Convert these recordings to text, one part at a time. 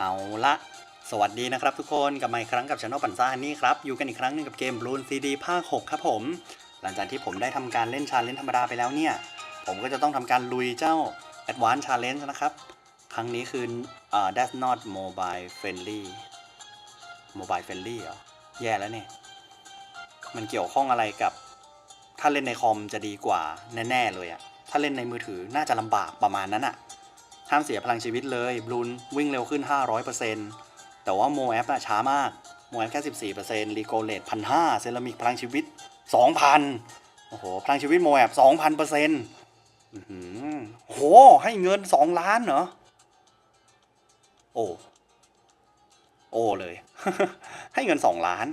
เอาละสวัสดีนะครับทุกคนกลับมาอีกครั้งกับช anel ปันซ่าฮันนี่ครับ อยู่กันอีกครั้งหนึงกับเกม Bloon CD ภาค 6 ครับผม หลังจากที่ผมได้ทำการเล่นชาเลนจ์ธรรมดาไปแล้วเนี่ย ผมก็จะต้องทำการลุยเจ้า Advanced Challenge นะครับ ครั้งนี้คืออ่า that's not mobile friendly mobile friendly เหรอ แย่แล้วเนี่ย มันเกี่ยวข้องอะไรกับ ถ้าเล่นในคอมจะดีกว่าแน่ๆเลยอะถ้าเล่นในมือถือน่าจะลำบากประมาณนั้นอะ ห้ามเสียพลังชีวิตเลยบลูนวิ่งเร็วขึ้น 500%แต่ว่าโมแอปอะช้ามากโมแอปแค่14%รีโกเลตพันห้าเซรามิกพลังชีวิต 2,000 โอ้โห พลังชีวิตโมแอป2,000%อื้อหือโอ้โห ให้เงิน 2 ล้านเหรอ โอ้ โอ้เลย ให้เงิน 2 ล้าน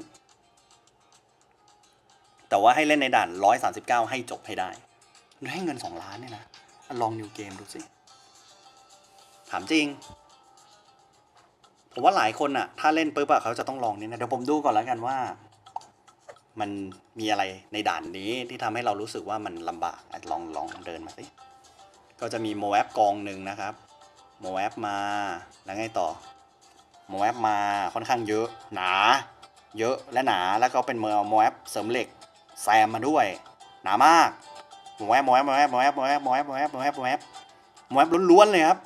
แต่ว่าให้เล่นในด่าน 139 ให้จบให้ได้ ให้เงิน 2 ล้านเนี่ยนะ ลองนิวเกมดูสิ ถามจริง ผมว่าหลายคนอะถ้าเล่นปุ๊บอะเขาจะต้องลองนี่นะเดี๋ยวผมดูก่อนแล้วกันว่า มันมีอะไรในด่านนี้ที่ทำให้เรารู้สึกว่ามันลำบากอลองลองเดินมาสิก็จะมีโมแอปกองหนึ่งนะครับโมแอปมาแล้วไงต่อโมแอปมาค่อนข้างเยอะหนา เยอะและหนาแล้วก็เป็นเมอโมแอปเสริมเหล็กแซมมาด้วย หนามากโมแอปโมแอปโมแอปโมแอปโมแอปโมแอปโมแอปโมแอปโมแอปโมแอปล้วนๆเลยครับ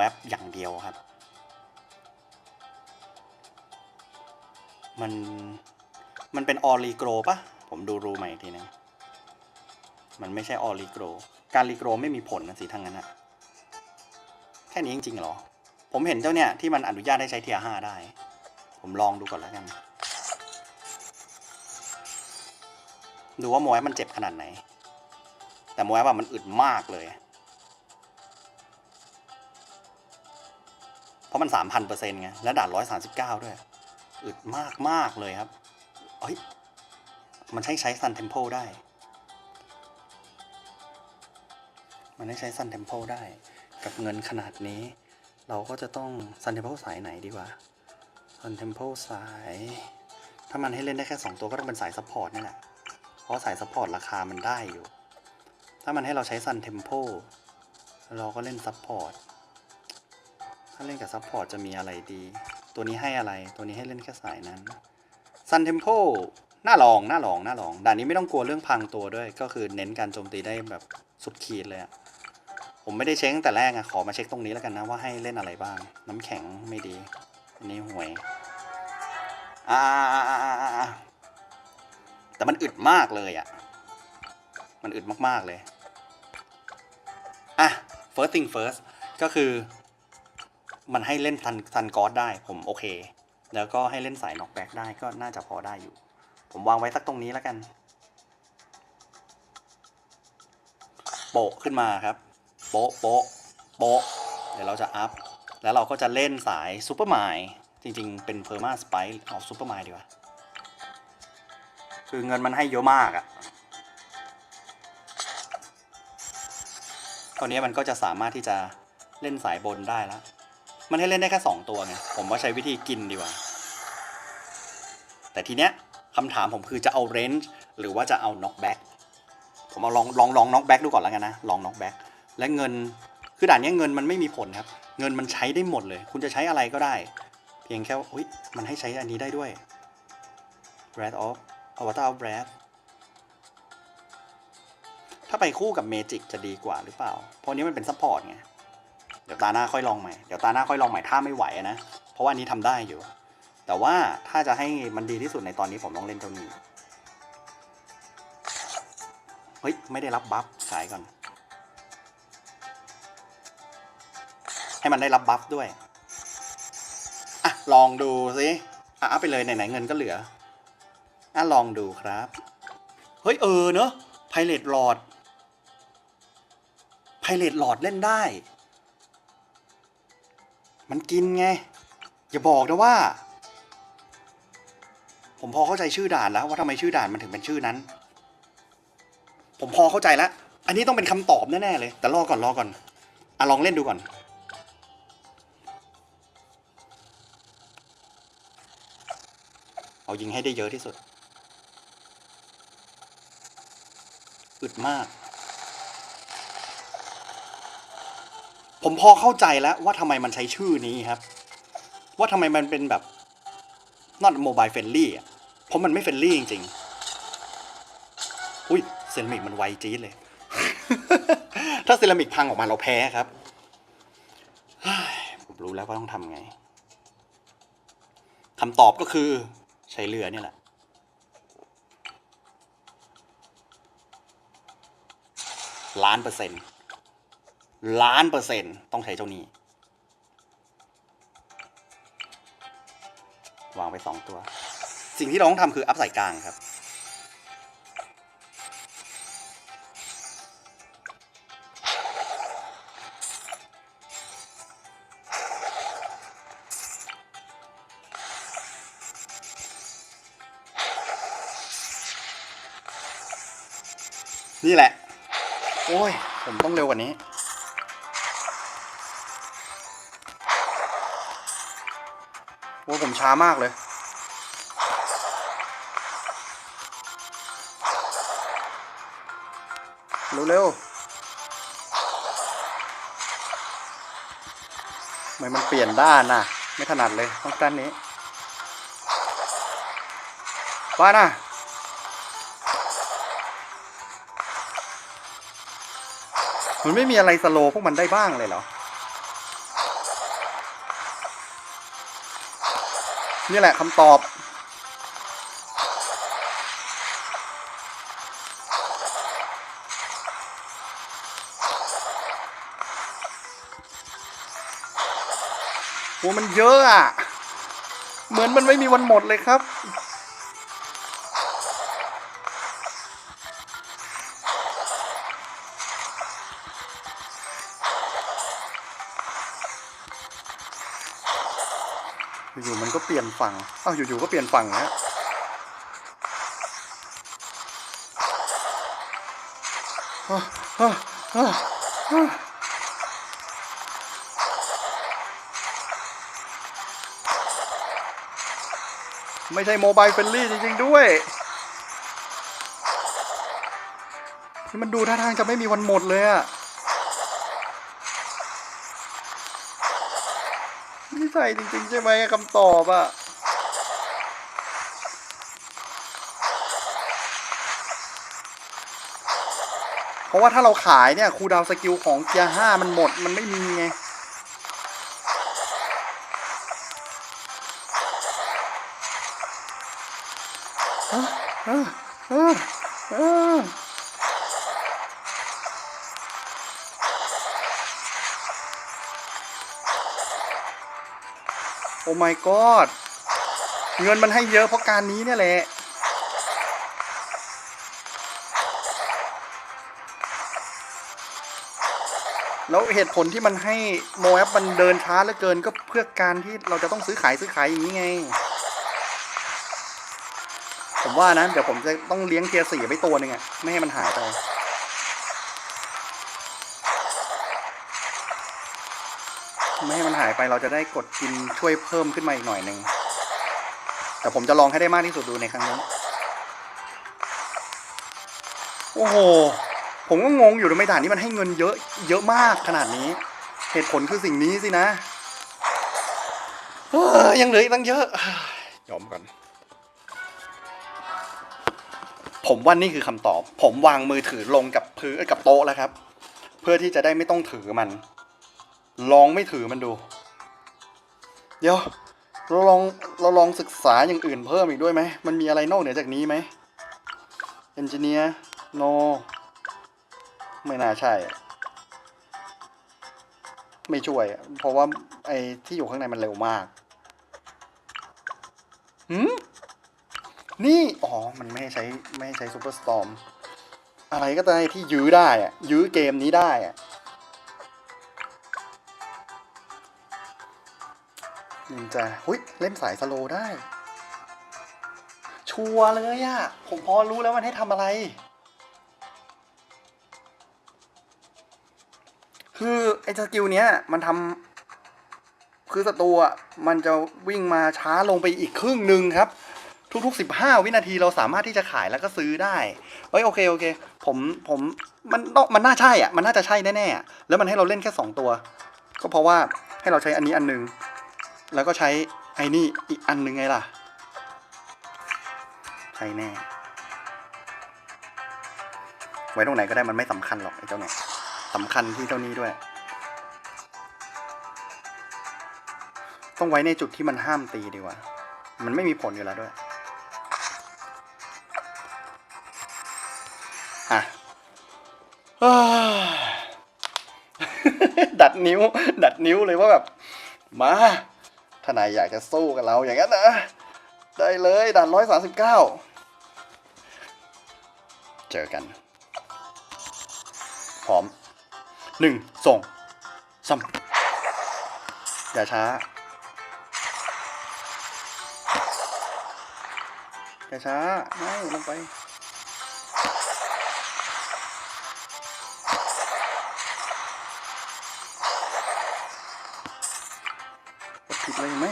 แอปอย่างเดียวครับ มัน มันเป็นออรีโกรปะผมดูรูใหม่ทีนึงมันไม่ใช่ออรีโกร การรีโกรไม่มีผลนะสิทั้งนั้นอะแค่นี้จริงๆเหรอ ผมเห็นเจ้าเนี่ยที่มันอนุญาตให้ใช้เทียห้าได้ ผมลองดูก่อนแล้วกัน ดูว่าโมแอปมันเจ็บขนาดไหน แต่โมแอปอะมันอึดมากเลย เพราะมันสามพันเปอร์เซ็นต์ไง และด่านร้อยสาสิบเก้าด้วย อึดมากมากเลยครับเฮ้ย มันใช้ใช้ซันเทมโพได้ มันได้ใช้ซันเทมโพได้ กับเงินขนาดนี้ เราก็จะต้องซันเทมโพสายไหนดีว่าซันเทมโพสาย ถ้ามันให้เล่นได้แค่ 2 ตัวก็ต้องเป็นสายซัพพอร์ตนี่แหละ เพราะสายซัพพอร์ตราคามันได้อยู่ ถ้ามันให้เราใช้ซันเทมโ o เราก็เล่นซัพพอร์ต ถ้าเล่นกับซัพพอร์ตจะมีอะไรดี ตัวนี้ให้อะไร ตัวนี้ให้เล่นแค่สายนั้นซันเทมโ o น่าลองน่าลองน่าลองด่านนี้ไม่ต้องกลัวเรื่องพังตัวด้วย ก็คือเน้นการโจมตีได้แบบสุดขีดเลยอะผมไม่ได้เช็คตั้งแต่แรกอะขอมาเช็คตรงนี้แล้วกันนะว่าให้เล่นอะไรบ้าง น้ำแข็งไม่ดี อันนี้ห่วยอ่าแต่มันอึดมากเลยอะมันอึดมากๆเลยอะ first thing first ก็คือ มันให้เล่นทันทันกอสได้ผมโอเค แล้วก็ให้เล่นสายน็อกแบ็กได้ก็น่าจะพอได้อยู่ ผมวางไว้สักตรงนี้แล้วกัน โปะขึ้นมาครับ โปะโปะโปะเดี๋ยวเราจะอัพ แล้วเราก็จะเล่นสายซูเปอร์ไมล์จริงๆ เป็นเพอร์มาสไปเอาซูเปอร์ไมล์ดีกว่า คือเงินมันให้เยอะมากอะตอนนี้มันก็จะสามารถที่จะเล่นสายบนได้แล้ว มันให้เล่นได้แค่สองตัวไงผมว่าใช้วิธีกินดีกว่า แต่ทีเนี้ยคำถามผมคือจะเอาเรนจ์หรือว่าจะเอาน็อกแบ็กผมเอาลองลองลองน็อกแบ็กดูก่อนแล้วกันนะลองน็อกแบ็กและเงินคือด่านเนี้ยเงินมันไม่มีผลครับ เงินมันใช้ได้หมดเลย คุณจะใช้อะไรก็ได้ เพียงแค่อุ๊ยมันให้ใช้อันนี้ได้ด้วย Breath of Avatar of Breath ถ้าไปคู่กับเมจิกจะดีกว่าหรือเปล่า เพราะนี้มันเป็นซัพพอร์ตไง ดี๋ยวตาหน้าค่อยลองใหม่ เดี๋ยวตาหน้าค่อยลองใหม่ถ้าไม่ไหวนะ เพราะว่านนี้ทำได้อยู่ แต่ว่าถ้าจะให้มันดีที่สุดในตอนนี้ผมต้องเล่นเจ้านี้ เฮ้ย ไม่ได้รับบัฟขายก่อน ให้มันได้รับบัฟด้วย อะ ลองดูสิอะเอาไปเลยไหนๆเงินก็เหลือ อะ ลองดูครับ เฮ้ย เออเนอะไพเรตหลอดไพเรตหลอดเล่นได้ มันกินไง อย่าบอกนะว่า ผมพอเข้าใจชื่อด่านแล้ว ว่าทำไมชื่อด่านมันถึงเป็นชื่อนั้น ผมพอเข้าใจแล้ว อันนี้ต้องเป็นคำตอบแน่ๆเลย แต่รอก่อนรอก่อนอะลองเล่นดูก่อนเอายิงให้ได้เยอะที่สุดอึดมาก ผมพอเข้าใจแล้วว่าทำไมมันใช้ชื่อนี้ครับ ว่าทำไมมันเป็นแบบ not mobile friendly เพราะมันไม่ friendly จริงๆ อุ้ยเซรามิกมันไวจี๊ดเลย ถ้าเซรามิกพังออกมาเราแพ้ครับ ผมรู้แล้วว่าต้องทำไงคำตอบก็คือ ใช้เรือเนี่ยแหละล้านเปอร์เซ็นต์ ล้านเปอร์เซ็นต์ต้องใช้เจ้านี้ วางไปสองตัว สิ่งที่เราต้องทำคืออัพใส่กลางครับ นี่แหละ โอ้ย ผมต้องเร็วกว่านี้ อ้ผมช้ามากเลย เร็วๆทำไมมันเปลี่ยนด้านน่ะ ไม่ถนัดเลยต้องด้านนี้ว่าน่ะมันไม่มีอะไรสโลว์พวกมันได้บ้างเลยเหรอ นี่แหละคำตอบ โอ้มันเยอะอะ เหมือนมันไม่มีวันหมดเลยครับ ๆก็เปลี่ยนฝั่งอ้าวอยู่ๆก็เปลี่ยนฝั่งแล้วอ้าวอ้าวอ้าวอ้าวไม่ใช่โมบายเฟรนลี่จริง ๆ ด้วยนี่มันดูท่าทางจะไม่มีวันหมดเลยอะไม่ ใช่จริง ๆ ใช่ไหมคำตอบอะเพราะว่าถ้าเราขายเนี่ย คูดาวสกิลของเกียร์ห้ามันหมดมันไม่มีไงออเออเออ โอ้ my god เงินมันให้เยอะเพราะการนี้เนี่ยแหละแล้วเหตุผลที่มันให้โมแอปมันเดินช้าเหลือเกินก็เพื่อการที่เราจะต้องซื้อขายซื้อขายอย่างนี้ไง ผมว่านะ เดี๋ยวผมจะต้องเลี้ยงเทียสี่ไว้ตัวหนึ่งอะไม่ให้มันหายไปายไปเราจะได้กดกินช่วยเพิ่มขึ้นมาอีกหน่อยหนึ่งแต่ผมจะลองให้ได้มากที่สุดดูในครั้งนี้ โอ้โห ผมก็งงอยู่ทำไมด่านนี้มันให้เงินเยอะ เยอะมากขนาดนี้ เหตุผลคือสิ่งนี้สินะยังเหลืออีกตั้งเยอะ ยอมก่อน ผมว่านี่คือคำตอบ ผมวางมือถือลงกับพื้นกับโต๊ะแล้วครับ เพื่อที่จะได้ไม่ต้องถือมัน ลองไม่ถือมันดู เดี๋ยวเราลองเราลองศึกษาอย่างอื่นเพิ่มอีกด้วยไหม มันมีอะไรนอกเหนือจากนี้ไหมเอนจิเนียร์โนไม่น่าใช่ ไม่ช่วย เพราะว่าไอ้ที่อยู่ข้างในมันเร็วมากหืมนี่ อ๋อ มันไม่ใช้ไม่ให้ใช้ซูเปอร์สตอมอะไรก็ได้ที่ยื้อได้อะยื้อเกมนี้ได้อะ นินจาหุ้ย เล่นสายสโลได้ ชัวร์เลยอะผมพอรู้แล้วมันให้ทำอะไร คือไอ้สกิลเนี้ย มันทำคือศัตรูอะมันจะวิ่งมาช้าลงไปอีกครึ่งหนึ่งครับ ทุกๆสิบห้าวินาทีเราสามารถที่จะขายแล้วก็ซื้อได้เฮ้ยโอเคโอเค ผมผมมันต้องมันน่าใช่อะ มันน่าจะใช่แน่ๆ แล้วมันให้เราเล่นแค่สองตัว ก็เพราะว่าให้เราใช้อันนี้อันหนึง แล้วก็ใช้ไอ้นี่อีกอันหนึ่งไงล่ะ ใช่แน่ ไว้ตรงไหนก็ได้มันไม่สำคัญหรอกไอ้เจ้าเนี่ยสำคัญที่เจ้านี้ด้วย ต้องไว้ในจุดที่มันห้ามตีดีกว่า มันไม่มีผลอยู่แล้วด้วย อะอ้าวดัดนิ้ว ดัดนิ้วเลยว่าแบบ มา ถ้านายอยากจะสู้กับเราอย่างนั้นนะ ได้เลยด่านร้อยสาสิบเก้าเจอกัน พร้อมหนึ่งส่งซ้ำอย่าช้า อย่าช้า ไม่ลงไปิดอะไรไหม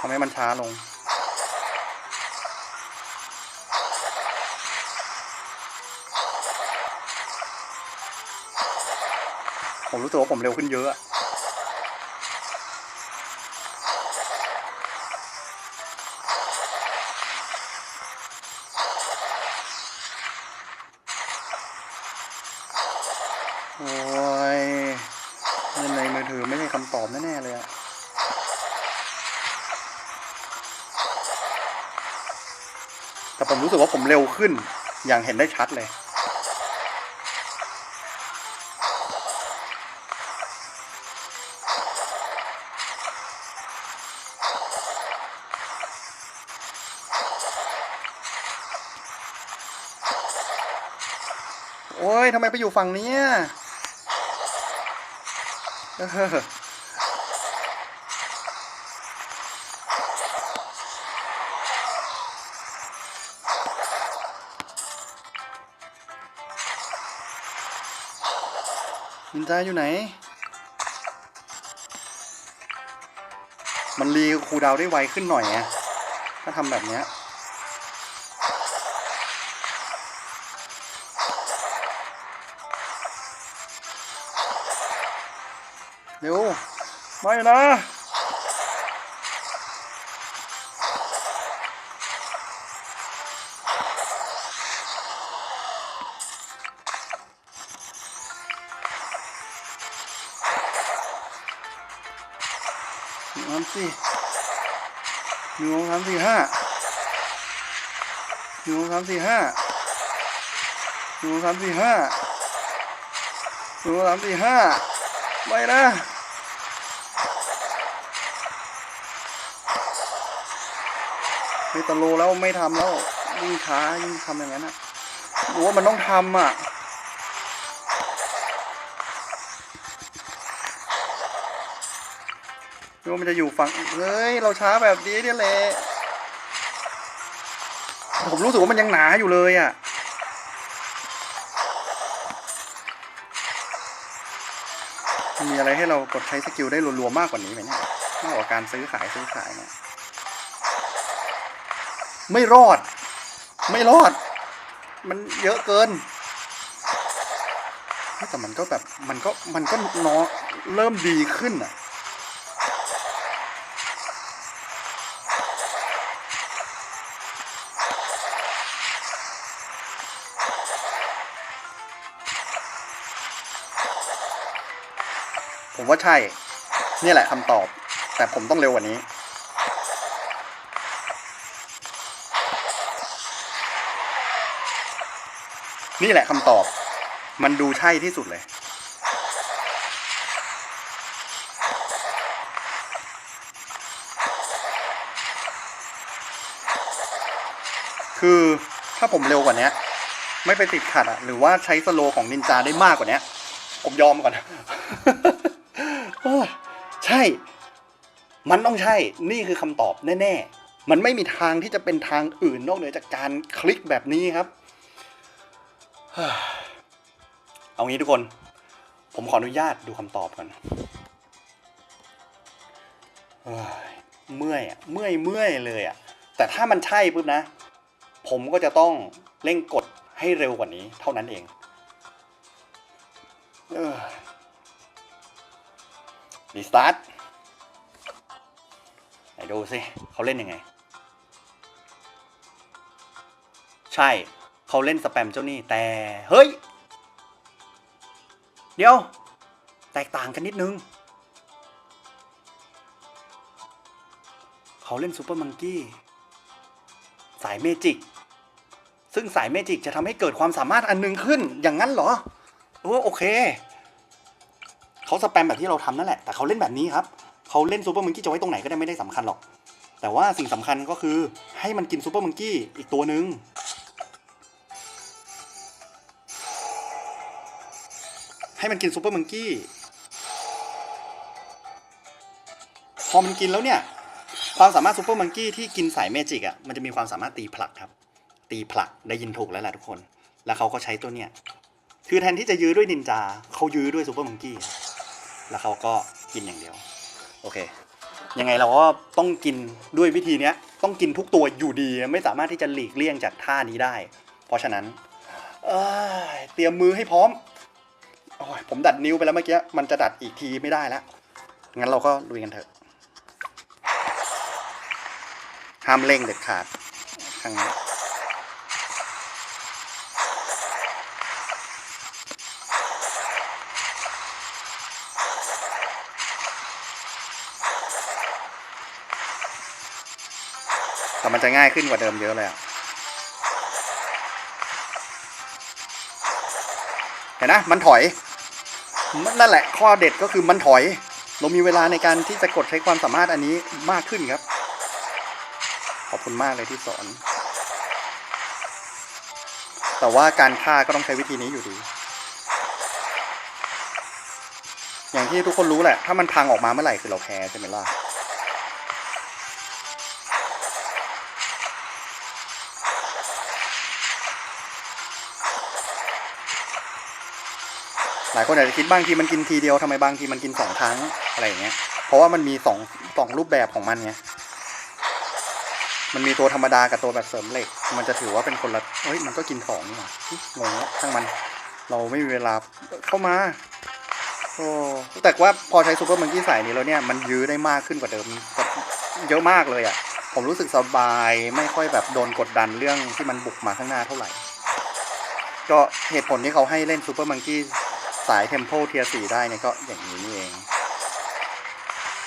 ทำให้มันช้าลง ผมรู้สึกว่าผมเร็วขึ้นเยอะ โอ้ยเล่นในมือถือไม่ใช่คำตอบแน่ๆเลยอะแต่ผมรู้สึกว่าผมเร็วขึ้น อย่างเห็นได้ชัดเลยโอ้ยทำไมไปอยู่ฝั่งนี้ นินจาอยู่ไหน มันรีคูดาวได้ไวขึ้นหน่อยไงถ้าทำแบบเนี้ย ไม่นะหนึ่งสามสี่หนึ่งสองสามสี่ห้าหนึ่งสองสามสี่ห้าหนึ่งสองสามสี่ห้าหนึ่งสองสามสี่ห้าไม่นะ ไม่ตะโลแล้วไม่ทำแล้วยิ่งช้ายิ่งทำอย่างนั้นอะรู้ว่ามันต้องทำอะไม่ว่ามันจะอยู่ฝั่งเฮ้ยเราช้าแบบนี้เนี่ยแหละผมรู้สึกว่ามันยังหนาอยู่เลยอะมีอะไรให้เรากดใช้สกิลได้รัวๆมากกว่านี้ไหมเนี่ยมากกว่าการซื้อขายซื้อขายเนี่ย ไม่รอด ไม่รอด มันเยอะเกิน แต่มันก็แบบ มันก็ มันก็นาะเริ่มดีขึ้นอะ ผมว่าใช่ นี่แหละคำตอบ แต่ผมต้องเร็วกว่านี้ นี่แหละคำตอบ มันดูใช่ที่สุดเลย คือถ้าผมเร็วกว่านี้ไม่ไปติดขัดอะหรือว่าใช้สโลของนินจาได้มากกว่านี้ผมยอมก่อนโอ้ใช่ มันต้องใช่ นี่คือคำตอบแน่ ๆ มันไม่มีทางที่จะเป็นทางอื่นนอกเหนือจากการคลิกแบบนี้ครับ เอางี้ทุกคน ผมขออนุญาตดูคำตอบก่อนเมื่อยอะเมื่อยเมื่อยเลยอะ แต่ถ้ามันใช่ปุ๊บนะ ผมก็จะต้องเร่งกดให้เร็วกว่านี้ เท่านั้นเองเออรีสตาร์ทไหนดูสิเขาเล่นยังไง ใช่ เขาเล่นสแปมเจ้านี่แต่เฮ้ย เดี๋ยว แตกต่างกันนิดนึง เขาเล่นซูเปอร์มังกี้สายเมจิก ซึ่งสายเมจิกจะทำให้เกิดความสามารถอันหนึงขึ้นอย่างนั้นเหรอเออโอเค เขาสแปมแบบที่เราทำนั่นแหละ แต่เขาเล่นแบบนี้ครับ เขาเล่นซูเปอร์มังกี้จะไว้ตรงไหนก็ได้ไม่ได้สำคัญหรอก แต่ว่าสิ่งสำคัญก็คือให้มันกินซูเปอร์มังกี้อีกตัวหนึ่ง ให้มันกินซูเปอร์มังกี้ พอมันกินแล้วเนี่ย ความสามารถซูเปอร์มังกี้ที่กินสายเมจิกอะ มันจะมีความสามารถตีผลักครับ ตีผลักได้ยินถูกแล้วแหละทุกคน แล้วเขาก็ใช้ตัวเนี้ยคือแทนที่จะยื้อด้วยนินจาเขายื้อด้วยซูเปอร์มังกี้ แล้วเขาก็กินอย่างเดียว โอเค ยังไงเราก็ต้องกินด้วยวิธีเนี้ย ต้องกินทุกตัวอยู่ดี ไม่สามารถที่จะหลีกเลี่ยงจากท่านี้ได้ เพราะฉะนั้นเเตรียมมือให้พร้อม โอ้ยผมดัดนิ้วไปแล้วเมื่อกี้ มันจะดัดอีกทีไม่ได้แล้ว งั้นเราก็ลุยกันเถอะ ห้ามเร่งเด็ดขาดข้างนี้แต่มันจะง่ายขึ้นกว่าเดิมเยอะเลยอะเห็นนะ มันถอย นั่นแหละข้อเด็ดก็คือมันถอย เรามีเวลาในการที่จะกดใช้ความสามารถอันนี้มากขึ้นครับ ขอบคุณมากเลยที่สอน แต่ว่าการฆ่าก็ต้องใช้วิธีนี้อยู่ดี อย่างที่ทุกคนรู้แหละ ถ้ามันพังออกมาเมื่อไหร่คือเราแพ้ใช่ไหมล่ะ หลายคนอาจจะคิดบางทีมันกินทีเดียวทำไมบางทีมันกินสองครั้งอะไรอย่างเงี้ย เพราะว่ามันมีสองสองรูปแบบของมันไงมันมีตัวธรรมดากับตัวแบบเสริมเหล็ก มันจะถือว่าเป็นคนละเฮ้ยมันก็กินของนี่หว่างงแล้วช่างมัน เราไม่มีเวลาเข้ามาโอ้แต่ว่าพอใช้ซูเปอร์มังกี้สายนี้แล้วเนี่ยมันยื้อได้มากขึ้นกว่าเดิมเยอะมากเลยอะ่ะ ผมรู้สึกสบายไม่ค่อยแบบโดนกดดันเรื่องที่มันบุกมาข้างหน้าเท่าไหร่ ก็เหตุผลที่เขาให้เล่นซูเปอร์มังกี้ สายเทมโ l เทียสี่ได้เนี่ยก็อย่างนี้นี่เอง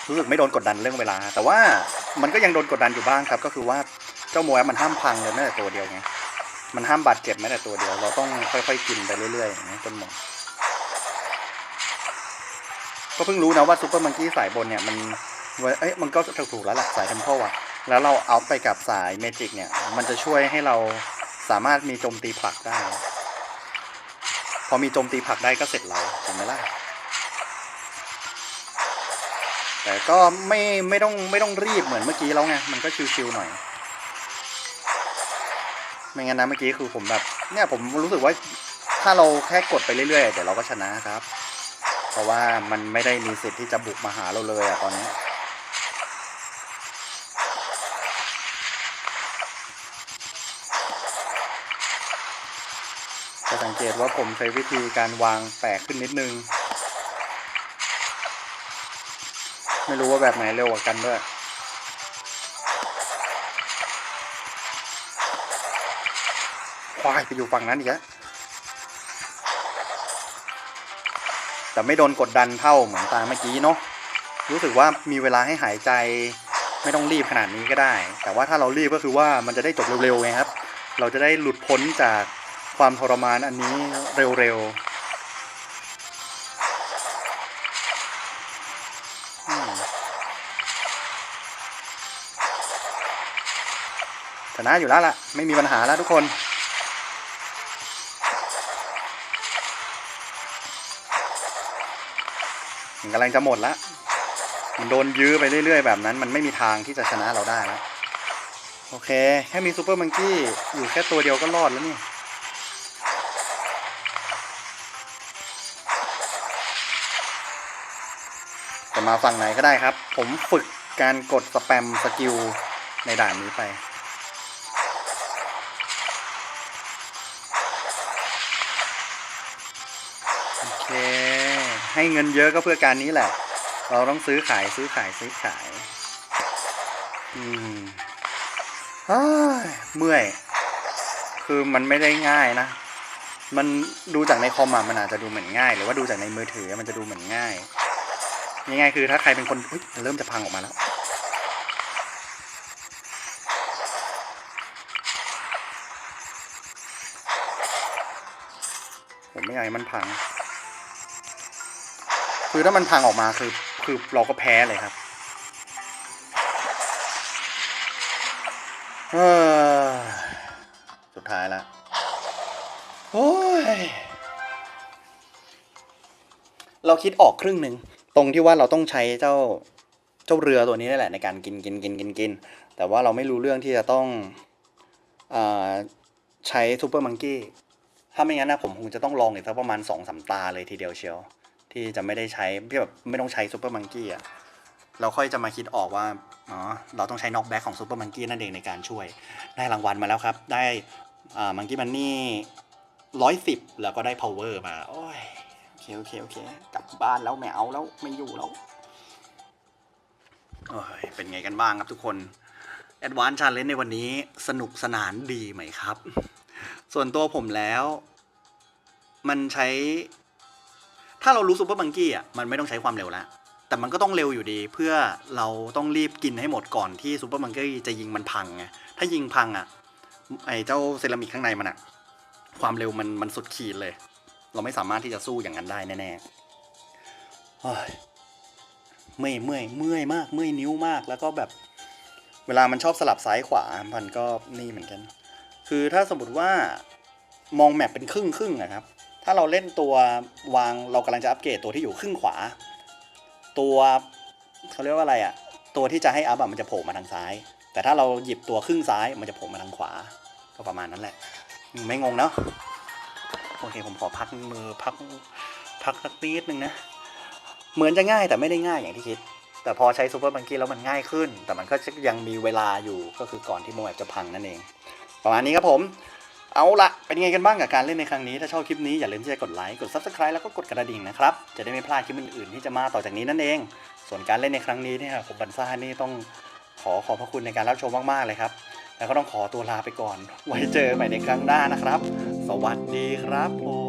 รู้สึกไม่โดนกดดันเรื่องเวลา แต่ว่ามันก็ยังโดนกดดันอยู่บ้างครับ ก็คือว่าเจ้ามแอปมันห้ามพังเลยแม้แต่ตัวเดียวไงมันห้ามบาดเจ็บแม้แต่ตัวเดียว เราต้องค่อยๆกินไปเรื่อยๆอย่างนี้จนหมดก็เพิ่งรู้นะว่าซูเปอร์มังกี้สายบนเนี่ยมันเอ้ยมันก็ถูกแล้วหลักสายเทมเพลอะแล้วเราเอาไปกับสายเมจิกเนี่ย มันจะช่วยให้เราสามารถมีโจมตีผลักได้ พอมีโจมตีผักได้ก็เสร็จเราเห็นไหมล่ะแต่ก็ไม่ไม่ต้องไม่ต้องรีบเหมือนเมื่อกี้แล้วไงมันก็ชิวๆหน่อย ไม่งั้นนะเมื่อกี้คือผมแบบ เนี่ยผมรู้สึกว่าถ้าเราแค่กดไปเรื่อยๆเดี๋ยวเราก็ชนะครับ เพราะว่ามันไม่ได้มีสิทธิ์ที่จะบุกมาหาเราเลยอะตอนนี้ สังเกตว่าผมใช้วิธีการวางแปลกขึ้นนิดนึง ไม่รู้ว่าแบบไหนเร็วกว่ากันด้วยควายไปอยู่ฝั่งนั้นอีกแล้วแต่ไม่โดนกดดันเท่าเหมือนตาเมื่อกี้เนาะรู้สึกว่ามีเวลาให้หายใจไม่ต้องรีบขนาดนี้ก็ได้ แต่ว่าถ้าเรารีบก็คือว่ามันจะได้จบเร็วๆไงครับ เราจะได้หลุดพ้นจาก ความทรมานอันนี้เร็วๆชนะอยู่แล้วล่ะ ไม่มีปัญหาแล้วทุกคนมันกำลังจะหมดแล้วมันโดนยื้อไปเรื่อยๆ แบบนั้น มันไม่มีทางที่จะชนะเราได้แล้ว โอเค แค่มีซูเปอร์มังกี้อยู่แค่ตัวเดียวก็รอดแล้วนี่ มาฝั่งไหนก็ได้ครับ ผมฝึกการกดสแปมสกิลในด่านนี้ไป โอเค ให้เงินเยอะก็เพื่อการนี้แหละ เราต้องซื้อขายซื้อขายซื้อขาย อืมเมื่อย คือมันไม่ได้ง่ายนะ มันดูจากในคอมมันอาจจะดูเหมือนง่าย หรือว่าดูจากในมือถือมันจะดูเหมือนง่าย ง่ายๆคือถ้าใครเป็นคนเริ่มจะพังออกมาแล้วผมไม่อยากให้มันพัง คือถ้ามันพังออกมาคือคือเราก็แพ้เลยครับ เออสุดท้ายล้วโอ้ย เราคิดออกครึ่งหนึ่ง ตรงที่ว่าเราต้องใช้เจ้าเจ้าเรือตัวนี้นี่แหละในการกินกินกินกินกิน แต่ว่าเราไม่รู้เรื่องที่จะต้องอใช้ซูเปอร์มังกี้ถ้าไม่งั้นนะผมคงจะต้องลองอีกสักประมาณสองสามตาเลยทีเดียวเชียว ที่จะไม่ได้ใช้ที่แบบไม่ต้องใช้ซูเปอร์มังกี้อะเราค่อยจะมาคิดออกว่าอ๋อเราต้องใช้น็อกแบ็กของซูเปอร์มังกี้นั่นเองในการช่วย ได้รางวัลมาแล้วครับ ได้มังกี้มันนี่ร้อยสิบแล้วก็ได้ power มา โอ้ย โอเค โอเค กลับบ้านแล้วไม่เอาแล้วไม่อยู่แล้วโอ้ยเป็นไงกันบ้างครับทุกคน Advanced Challenge ในวันนี้สนุกสนานดีไหมครับ ส่วนตัวผมแล้ว มันใช้ ถ้าเรารู้ซูเปอร์บังกี้อะมันไม่ต้องใช้ความเร็วแล้ว แต่มันก็ต้องเร็วอยู่ดี เพื่อเราต้องรีบกินให้หมดก่อนที่ซูเปอร์บังกี้จะยิงมันพังไงถ้ายิงพังอะไอเจ้าเซรามิกข้างในมันอะ ความเร็วมันมันสุดขีดเลย เราไม่สามารถที่จะสู้อย่างนั้นได้แน่ๆโอ้ยเมื่อยเมื่อยเมื่อยมาก เมื่อยนิ้วมาก แล้วก็แบบเวลามันชอบสลับซ้ายขวา มันก็นี่เหมือนกัน คือถ้าสมมติว่ามองแมปเป็นครึ่งครึ่งนะครับ ถ้าเราเล่นตัววางเรากำลังจะอัปเกรดตัวที่อยู่ครึ่งขวา ตัวเขาเรียกว่าอะไรอะตัวที่จะให้อัพอะมันจะโผล่มาทางซ้าย แต่ถ้าเราหยิบตัวครึ่งซ้ายมันจะโผล่มาทางขวา ก็ประมาณนั้นแหละ ไม่งงเนาะ โอเคผมขอพักมือพักพักสักนิดนึงนะ เหมือนจะง่ายแต่ไม่ได้ง่ายอย่างที่คิด แต่พอใช้ซูเปอร์บังกี้แล้วมันง่ายขึ้น แต่มันก็ยังมีเวลาอยู่ก็คือก่อนที่โมแอปจะพังนั่นเอง ประมาณนี้ครับผมเอาละเป็นยังไงกันบ้างกับการเล่นในครั้งนี้ ถ้าชอบคลิปนี้อย่าลืมที่จะกดไลค์ กด Subscribe แล้วก็กดกระดิ่งนะครับ จะได้ไม่พลาดคลิปอื่นๆที่จะมาต่อจากนี้นั่นเอง ส่วนการเล่นในครั้งนี้เนี่ยผมบันซ่านี่ต้องขอขอบพระคุณในการรับชมมากๆเลยครับ แล้วก็ต้องขอตัวลาไปก่อน ไว้เจอใหม่ในครั้งหน้านะครับ สวัสดีครับผม